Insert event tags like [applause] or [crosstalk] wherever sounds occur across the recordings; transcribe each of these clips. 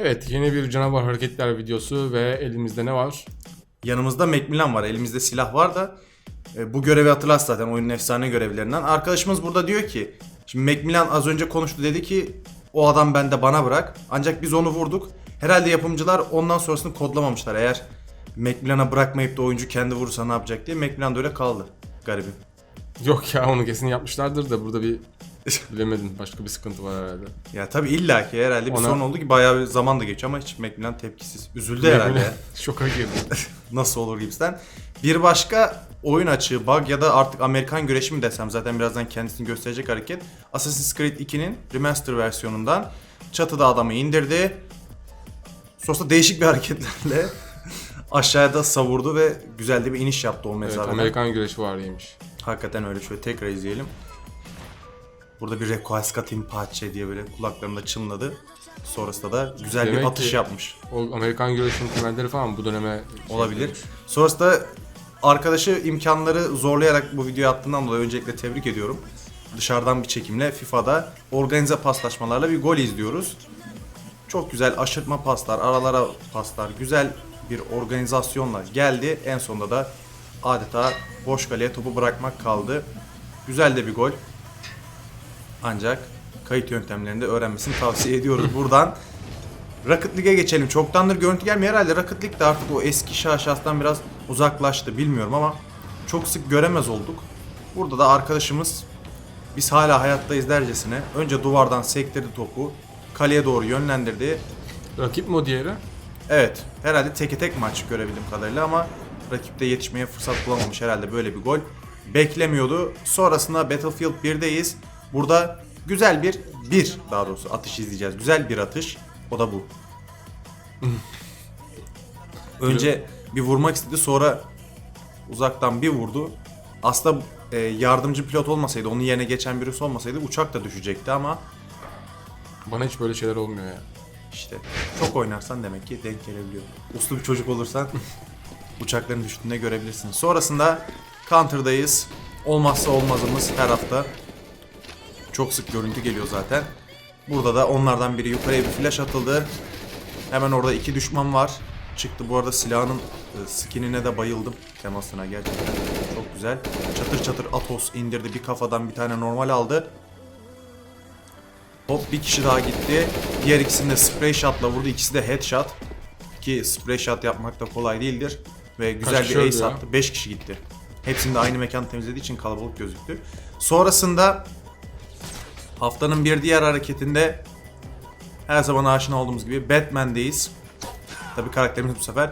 Evet yeni bir canavar hareketler videosu ve elimizde ne var? Yanımızda Macmillan var. Elimizde silah var da e, bu görevi hatırlar zaten oyunun efsane görevlerinden. Arkadaşımız burada diyor ki şimdi Macmillan az önce konuştu dedi ki o adam bende bana bırak. Ancak biz onu vurduk. Herhalde yapımcılar ondan sonrasını kodlamamışlar. Eğer Macmillan'a bırakmayıp da oyuncu kendi vurursa ne yapacak diye Macmillan da öyle kaldı. Garibim. Yok ya onu kesin yapmışlardır da burada bir [laughs] bilemedim başka bir sıkıntı var herhalde. Ya tabii illaki herhalde bir Ona- sorun oldu ki bayağı bir zaman da geçiyor ama hiç Macmillan tepkisiz. Üzüldü herhalde. [laughs] Şoka girdi. [laughs] Nasıl olur gibisinden. Bir başka oyun açığı, bug ya da artık Amerikan güreşi mi desem zaten birazdan kendisini gösterecek hareket. Assassin's Creed 2'nin remaster versiyonundan çatıda adamı indirdi. Sonrasında değişik bir hareketlerle aşağıda savurdu ve güzel de bir iniş yaptı o evet mesafeden. Amerikan güreşi var yemiş. Hakikaten öyle şöyle tekrar izleyelim. Burada bir Requiescat in Pace diye böyle kulaklarında çınladı. Sonrasında da güzel bir Demek atış ki- yapmış. O Amerikan güreşinin temelleri falan bu döneme şey Olabilir. yapılmış. Sonrasında arkadaşı imkanları zorlayarak bu videoyu attığından dolayı öncelikle tebrik ediyorum. Dışarıdan bir çekimle FIFA'da organize paslaşmalarla bir gol izliyoruz. Çok güzel aşırtma paslar, aralara paslar, güzel bir organizasyonla geldi. En sonunda da adeta boş kaleye topu bırakmak kaldı. Güzel de bir gol. Ancak kayıt yöntemlerini de öğrenmesini tavsiye ediyoruz buradan. Rocket League'e geçelim. Çoktandır görüntü gelmiyor herhalde. Rocket League de artık o eski şaşastan biraz uzaklaştı bilmiyorum ama çok sık göremez olduk. Burada da arkadaşımız biz hala hayattayız dercesine önce duvardan sektirdi topu. Kaleye doğru yönlendirdi. Rakip mi o diğeri? Evet herhalde teke tek maç görebildiğim kadarıyla ama rakipte yetişmeye fırsat bulamamış herhalde böyle bir gol. Beklemiyordu. Sonrasında Battlefield 1'deyiz. Burada güzel bir bir daha doğrusu atış izleyeceğiz. Güzel bir atış. O da bu. [laughs] Önce bir vurmak istedi sonra uzaktan bir vurdu. Aslında e, yardımcı pilot olmasaydı, onun yerine geçen birisi olmasaydı uçak da düşecekti ama Bana hiç böyle şeyler olmuyor ya. işte çok oynarsan demek ki denk gelebiliyor. Uslu bir çocuk olursan [laughs] uçakların düştüğünde görebilirsin. Sonrasında Counter'dayız. Olmazsa olmazımız her hafta. Çok sık görüntü geliyor zaten. Burada da onlardan biri yukarıya bir flash atıldı. Hemen orada iki düşman var. Çıktı bu arada silahının e, skinine de bayıldım. Temasına gerçekten çok güzel. Çatır çatır Atos indirdi. Bir kafadan bir tane normal aldı. Hop bir kişi daha gitti. Diğer ikisini de spray shot'la vurdu. İkisi de headshot. Ki spray shot yapmak da kolay değildir. Ve güzel kişi bir ace attı. 5 kişi gitti. Hepsini de aynı mekan temizlediği için kalabalık gözüktü. Sonrasında haftanın bir diğer hareketinde her zaman aşina olduğumuz gibi Batman'deyiz. Tabii karakterimiz bu sefer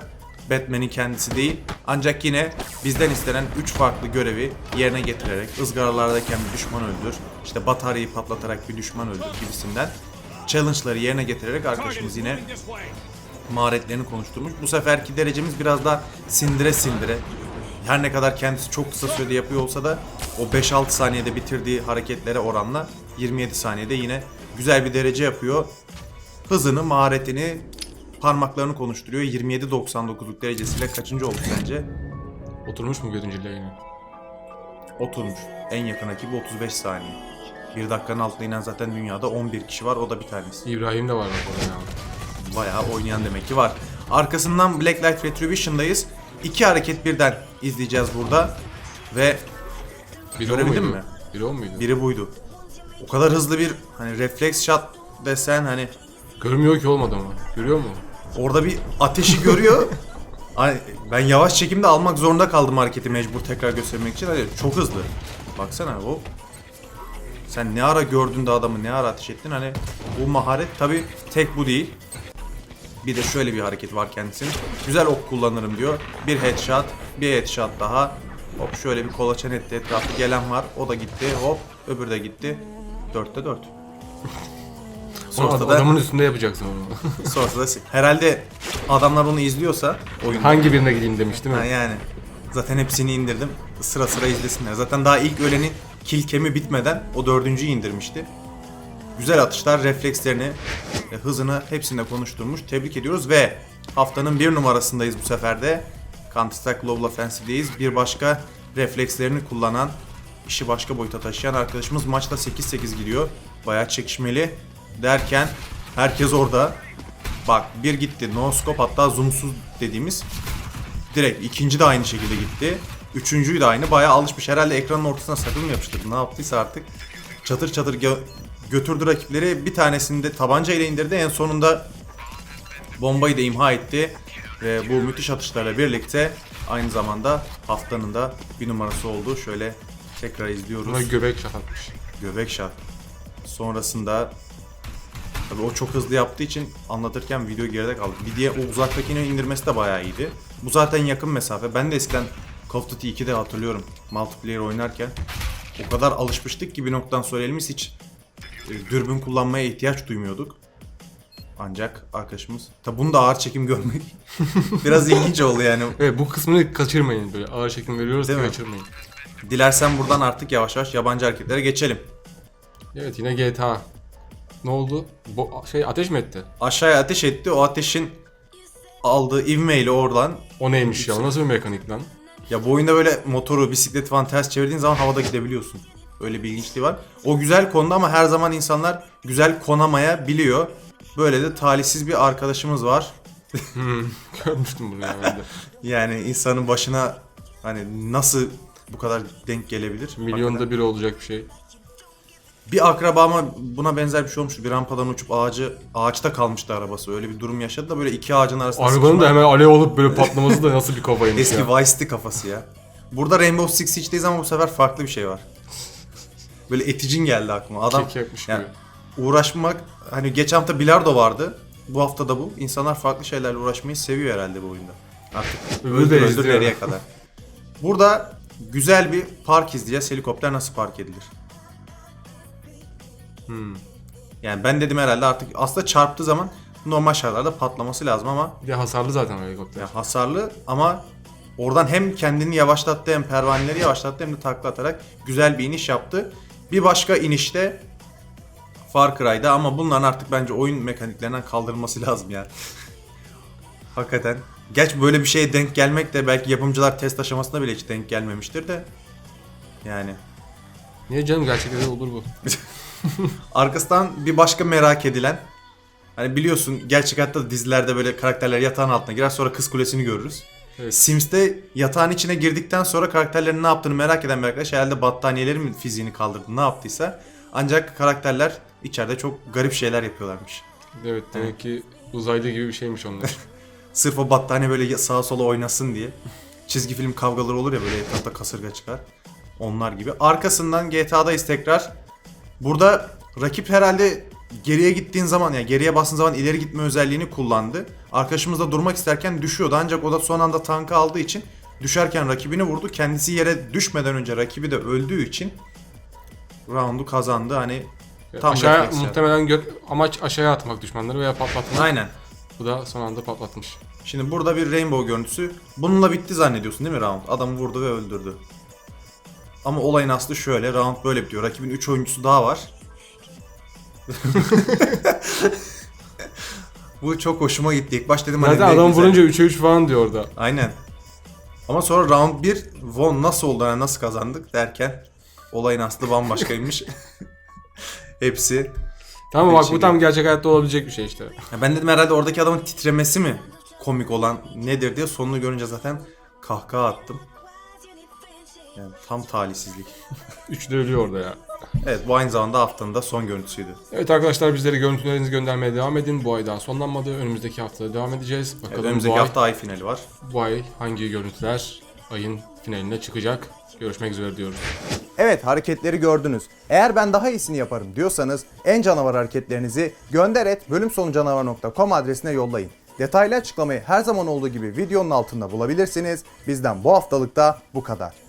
Batman'in kendisi değil. Ancak yine bizden istenen 3 farklı görevi yerine getirerek ızgaralardayken bir düşman öldür, işte bataryayı patlatarak bir düşman öldür gibisinden challenge'ları yerine getirerek arkadaşımız yine maharetlerini konuşturmuş. Bu seferki derecemiz biraz daha sindire sindire. Her ne kadar kendisi çok kısa sürede yapıyor olsa da o 5-6 saniyede bitirdiği hareketlere oranla 27 saniyede yine güzel bir derece yapıyor. Hızını, maharetini, parmaklarını konuşturuyor. 27.99'luk derecesiyle kaçıncı oldu sence? Oturmuş mu birinciliğe yine? Oturmuş. En yakın rakibi 35 saniye. Bir dakikanın altında inen zaten dünyada 11 kişi var. O da bir tanesi. İbrahim de var bak orada ya. Bayağı oynayan demek ki var. Arkasından Black Light Retribution'dayız. İki hareket birden izleyeceğiz burada. Ve Biri Görebildin mi? Biri o muydu? biri buydu. O kadar hızlı bir hani refleks shot desen hani Görmüyor ki olmadı ama. Görüyor mu? orada bir ateşi görüyor. [laughs] Hani ben yavaş çekimde almak zorunda kaldım hareketi mecbur tekrar göstermek için. Hani çok hızlı. Baksana o. Sen ne ara gördün de adamı ne ara ateş ettin hani bu maharet tabi tek bu değil. Bir de şöyle bir hareket var kendisinin. Güzel ok kullanırım diyor. Bir headshot, bir headshot daha. Hop şöyle bir kolaçan etti etrafı gelen var. O da gitti. Hop öbürü de gitti. Dörtte dört. Sonrasında da, adamın üstünde yapacaksın onu. [laughs] sonrasında da herhalde adamlar onu izliyorsa oyunda. Hangi birine gideyim demiş değil mi? Ha yani. Zaten hepsini indirdim. Sıra sıra izlesinler. Zaten daha ilk ölenin kill kemi bitmeden o dördüncüyü indirmişti. Güzel atışlar, reflekslerini, e, hızını hepsinde konuşturmuş. Tebrik ediyoruz ve haftanın bir numarasındayız bu sefer de. Counter Strike Global Offensive'deyiz. Bir başka reflekslerini kullanan, işi başka boyuta taşıyan arkadaşımız maçta 8-8 gidiyor. Bayağı çekişmeli derken herkes orada. Bak bir gitti. No scope hatta zoomsuz dediğimiz. Direkt ikinci de aynı şekilde gitti. Üçüncüyü de aynı. Bayağı alışmış. Herhalde ekranın ortasına sakın mı yapıştırdı? Ne yaptıysa artık. Çatır çatır gö- götürdü rakipleri. Bir tanesini de tabanca ile indirdi. En sonunda bombayı da imha etti. Ve bu müthiş atışlarla birlikte aynı zamanda haftanın da bir numarası oldu. Şöyle tekrar izliyoruz. Buna göbek şat atmış. Göbek şat. Sonrasında tabii o çok hızlı yaptığı için anlatırken video geride kaldı. Bir diye o uzaktakini indirmesi de bayağı iyiydi. Bu zaten yakın mesafe. Ben de eskiden Call of Duty 2'de hatırlıyorum multiplayer oynarken. O kadar alışmıştık ki bir noktadan sonra elimiz hiç e, dürbün kullanmaya ihtiyaç duymuyorduk. Ancak arkadaşımız tabi bunu da ağır çekim görmek [laughs] biraz ilginç oldu yani. Evet bu kısmını kaçırmayın böyle ağır şekil veriyoruz Değil ki mi? Dilersen buradan artık yavaş yavaş yabancı hareketlere geçelim. Evet yine GTA. Ne oldu? Bu şey ateş mi etti? aşağıya ateş etti. O ateşin aldığı ivmeyle oradan O neymiş ya? O nasıl bir mekanik lan? ya bu oyunda böyle motoru, bisikleti falan ters çevirdiğin zaman havada gidebiliyorsun. Öyle bir ilginçliği var. O güzel konuda ama her zaman insanlar güzel konamaya biliyor. Böyle de talihsiz bir arkadaşımız var. Hmm, [laughs] görmüştüm bunu ya ben de. Yani insanın başına hani nasıl bu kadar denk gelebilir? Milyonda biri olacak bir şey. Bir akrabama buna benzer bir şey olmuştu. Bir rampadan uçup ağacı ağaçta kalmıştı arabası. Öyle bir durum yaşadı da böyle iki ağacın arasında Arabanın sıkışma- da hemen alev olup böyle patlaması da nasıl bir kafaymış Eski ya. Vice City kafası ya. Burada Rainbow Six Siege'deyiz ama bu sefer farklı bir şey var. Böyle eticin geldi aklıma. Adam Kek yapmış yani gibi. uğraşmak hani geçen hafta bilardo vardı. Bu hafta da bu. İnsanlar farklı şeylerle uğraşmayı seviyor herhalde bu oyunda. Artık öldür de öldür izliyor. nereye kadar. Burada güzel bir park izleyeceğiz. Helikopter nasıl park edilir? Hmm. Yani ben dedim herhalde artık aslında çarptığı zaman normal şartlarda patlaması lazım ama Bir de hasarlı zaten helikopter. Ya hasarlı ama oradan hem kendini yavaşlattı hem pervaneleri yavaşlattı hem de takla atarak güzel bir iniş yaptı. Bir başka inişte Far Cry'da ama bunların artık bence oyun mekaniklerinden kaldırılması lazım ya. [laughs] Hakikaten. Geç böyle bir şeye denk gelmek de belki yapımcılar test aşamasında bile hiç denk gelmemiştir de. Yani. Niye canım gerçekten de olur bu. [laughs] Arkasından bir başka merak edilen Hani biliyorsun gerçek hayatta da dizilerde böyle karakterler yatağın altına girer sonra kız kulesini görürüz. Evet. Sims'te yatağın içine girdikten sonra karakterlerin ne yaptığını merak eden bir arkadaş herhalde battaniyelerin mi fiziğini kaldırdı ne yaptıysa. Ancak karakterler içeride çok garip şeyler yapıyorlarmış. Evet demek ki uzaylı gibi bir şeymiş onlar. [laughs] Sırf o battaniye böyle sağa sola oynasın diye. Çizgi film kavgaları olur ya böyle etrafta kasırga çıkar. Onlar gibi. Arkasından GTA'dayız tekrar. Burada rakip herhalde geriye gittiğin zaman yani geriye bastığın zaman ileri gitme özelliğini kullandı. Arkadaşımız da durmak isterken düşüyordu ancak o da son anda tankı aldığı için düşerken rakibini vurdu. Kendisi yere düşmeden önce rakibi de öldüğü için roundu kazandı. Hani tam Aşağı refleks yani. muhtemelen gö- amaç aşağıya atmak düşmanları veya patlatmak. Aynen. Bu da son anda patlatmış. Şimdi burada bir rainbow görüntüsü. Bununla bitti zannediyorsun değil mi round? Adamı vurdu ve öldürdü. Ama olayın aslı şöyle. Round böyle bitiyor. Rakibin 3 oyuncusu daha var. [laughs] Bu çok hoşuma gitti. İlk baş dedim hani Zaten adam vurunca 3'e 3 falan diyor orada. Aynen. Ama sonra round 1 Von nasıl oldu hani nasıl kazandık derken olayın aslı bambaşkaymış. [laughs] Hepsi. Tamam bak bu Peki. tam gerçek hayatta olabilecek bir şey işte. Ya ben dedim herhalde oradaki adamın titremesi mi komik olan nedir diye sonunu görünce zaten kahkaha attım. Yani tam talihsizlik. [laughs] De ölüyor orada ya. Evet bu aynı zamanda haftanın da son görüntüsüydü. Evet arkadaşlar bizlere görüntülerinizi göndermeye devam edin. Bu ay daha sonlanmadı. Önümüzdeki haftada devam edeceğiz. Evet, Bakalım önümüzdeki bu, ay, hafta ay finali var. bu ay hangi görüntüler ayın finaline çıkacak. Görüşmek üzere diyoruz. Evet hareketleri gördünüz. Eğer ben daha iyisini yaparım diyorsanız en canavar hareketlerinizi gönder et bölümsonucanavar.com adresine yollayın. Detaylı açıklamayı her zaman olduğu gibi videonun altında bulabilirsiniz. Bizden bu haftalık da bu kadar.